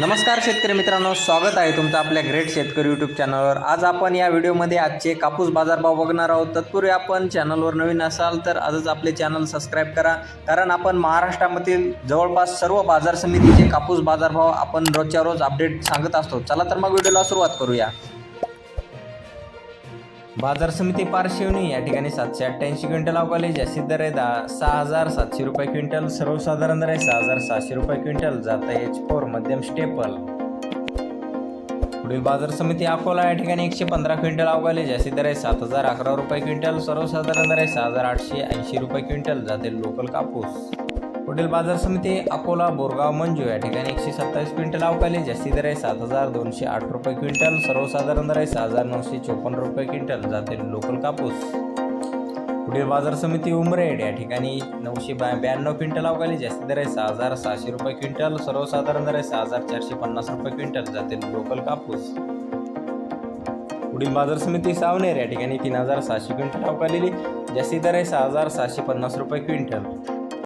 नमस्कार शेतकरी मित्रांनो स्वागत आहे तुमचं आपल्या ग्रेट शेतकरी यूट्यूब चॅनलवर आज आपण या व्हिडिओमध्ये आजचे कापूस बाजारभाव बघणार आहोत. तत्पूर्वी आपण चॅनलवर नवीन असाल तर आजच आपले चॅनल सबस्क्राईब करा. कारण आपण महाराष्ट्रामधील जवळपास सर्व बाजार समितीचे कापूस बाजारभाव आपण रोजच्या रोज अपडेट सांगत असतो. चला तर मग व्हिडिओला सुरुवात करूया. बाजार समिती पारशिवनी या ठिकाणी सातशे अठ्ठ्याऐंशी क्विंटल अवकाली जास्तीत दर आहे दहा सहा हजार सातशे रुपये क्विंटल. सर्वसाधारण दर आहे सहा हजार सहाशे रुपये क्विंटल. जाता एच फोर मध्यम स्टेपल. पुढील बाजार समिती अकोला या ठिकाणी एकशे पंधरा क्विंटल अवकाली जास्तीत दर आहे सात हजार अकरा रुपये क्विंटल. सर्वसाधारण दर आहे सहा हजार आठशे ऐंशी रुपये क्विंटल. जाते लोकल कापूस. हॉटेल बाजार समिती अकोला बोरगाव मंजू या ठिकाणी एकशे सत्तावीस क्विंटल अवकाली जास्ती दर आहे सात हजार दोनशे आठ रुपये क्विंटल सर्वसाधारण दर आहे सहा हजार नऊशे चोपन्न रुपये क्विंटल जाते लोकल कापूस. पुढील बाजार समिती उमरेड या ठिकाणी नऊशे ब्या ब्याण्णव क्विंटल अवकाली जास्ती दर आहे सहा हजार सहाशे रुपये क्विंटल सर्वसाधारण दर आहे सहा हजार चारशे पन्नास रुपये क्विंटल जाते लोकल कापूस. पुढील बाजार समिती सावनेर या ठिकाणी तीन हजार सहाशे क्विंटल अवकालेली जास्ती दर आहे सहा हजार सहाशे पन्नास रुपये क्विंटल.